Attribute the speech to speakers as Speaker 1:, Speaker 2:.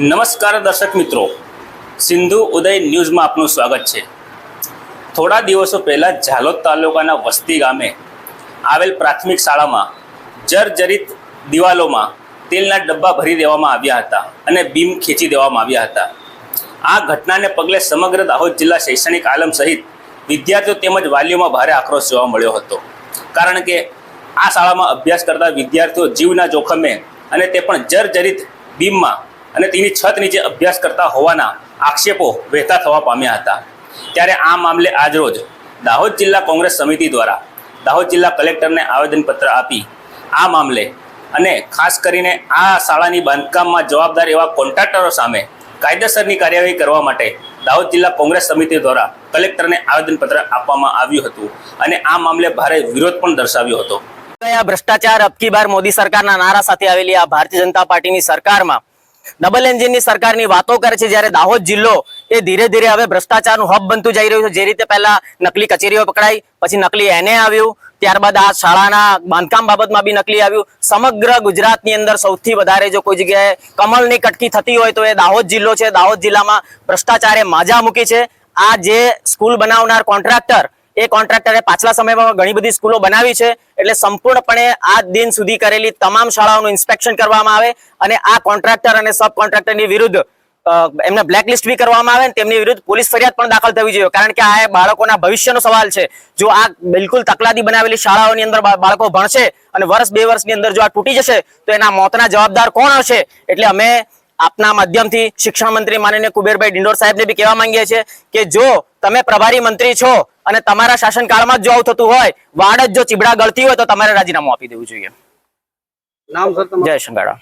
Speaker 1: નમસ્કાર દર્શક મિત્રો. સિંધુ ઉદય ન્યૂઝમાં આપનું સ્વાગત છે. થોડા દિવસો પહેલાં ઝાલોદ તાલુકાના વસ્તી ગામે આવેલ પ્રાથમિક શાળામાં જર્જરિત દિવાલોમાં તેલના ડબ્બા ભરી દેવામાં આવ્યા હતા અને બીમ ખેંચી દેવામાં આવ્યા હતા. આ ઘટનાને પગલે સમગ્ર દાહોદ જિલ્લા શૈક્ષણિક આલમ સહિત વિદ્યાર્થીઓ તેમજ વાલીઓમાં ભારે આક્રોશ જોવા મળ્યો હતો. કારણ કે આ શાળામાં અભ્યાસ કરતા વિદ્યાર્થીઓ જીવના જોખમે અને તે પણ જર્જરિત બીમમાં અને તેની છત નીચે અભ્યાસ કરતા હોવાના આક્ષેપો વહેતા થવા પામ્યા હતા. ત્યારે આ મામલે આજરોજ દાહોદ જિલ્લા કોંગ્રેસ સમિતિ દ્વારા દાહોદ જિલ્લા કલેક્ટરને આવેદનપત્ર આપી આ મામલે અને ખાસ કરીને આ શાળાની બાંધકામમાં જવાબદાર એવા કોન્ટ્રાક્ટરો સામે કાયદેસરની કાર્યવાહી કરવા માટે દાહોદ જિલ્લા કોંગ્રેસ સમિતિ દ્વારા કલેક્ટરને આવેદનપત્ર આપવામાં આવ્યું હતું અને આ મામલે ભારે વિરોધ પણ દર્શાવ્યો હતો.
Speaker 2: ભ્રષ્ટાચાર અબકી બાર મોદી સરકારના નારા સાથે આવેલી આ ભારતીય જનતા પાર્ટીની સરકારમાં ડબલ એન્જિનની સરકારની વાતો કરે છે જ્યારે દાહોદ જિલ્લો એ ધીરે ધીરે હવે ભ્રષ્ટાચારનું હબ બનતું જઈ રહ્યું છે. જે રીતે પહેલા નકલી કચેરીઓ પકડાઈ, પછી નકલી એને આવ્યું, ત્યારબાદ આ શાળાના બાંધકામ બાબતમાં બી નકલી આવ્યું. સમગ્ર ગુજરાતની અંદર સૌથી વધારે જો કોઈ જગ્યાએ કમલની કટકી થતી હોય તો એ દાહોદ જિલ્લો છે. દાહોદ જિલ્લામાં ભ્રષ્ટાચારે માજા મૂકી છે. આ જે સ્કૂલ બનાવનાર કોન્ટ્રાક્ટર, એ કોન્ટ્રાક્ટરે પાછલા સમયમાં ઘણી બધી સ્કૂલો બનાવી છે. એટલે સંપૂર્ણપણે આ દિન સુધી કરેલી તમામ શાળાઓનું ઇન્સ્પેક્શન કરવામાં આવે અને આ કોન્ટ્રાક્ટર અને સબ કોન્ટ્રાક્ટરની વિરુદ્ધ એમને બ્લેકલિસ્ટ બી કરવામાં આવે તેમની વિરુદ્ધ પોલીસ ફરિયાદ પણ દાખલ થવી જોઈએ. કારણ કે આ બાળકોના ભવિષ્યનો સવાલ છે. જો આ બિલકુલ તકલાદી બનાવેલી શાળાઓની અંદર બાળકો ભણશે અને વર્ષ બે વર્ષની અંદર જો આ તૂટી જશે, તો એના મોતના જવાબદાર કોણ હશે? એટલે અમે આપના માધ્યમથી શિક્ષણ મંત્રી માનનીય કુબેરભાઈ ડિંડોર સાહેબને બી કહેવા માંગીએ છીએ કે જો તમે પ્રભારી મંત્રી છો અને તમારા શાસનકાળમાં જ જો આવું થતું હોય વાડ જ જો ચીબડા ગળતી હોય તો તમારે રાજીનામું આપી દેવું જોઈએ.
Speaker 3: નામ સર
Speaker 2: જય શંગાળા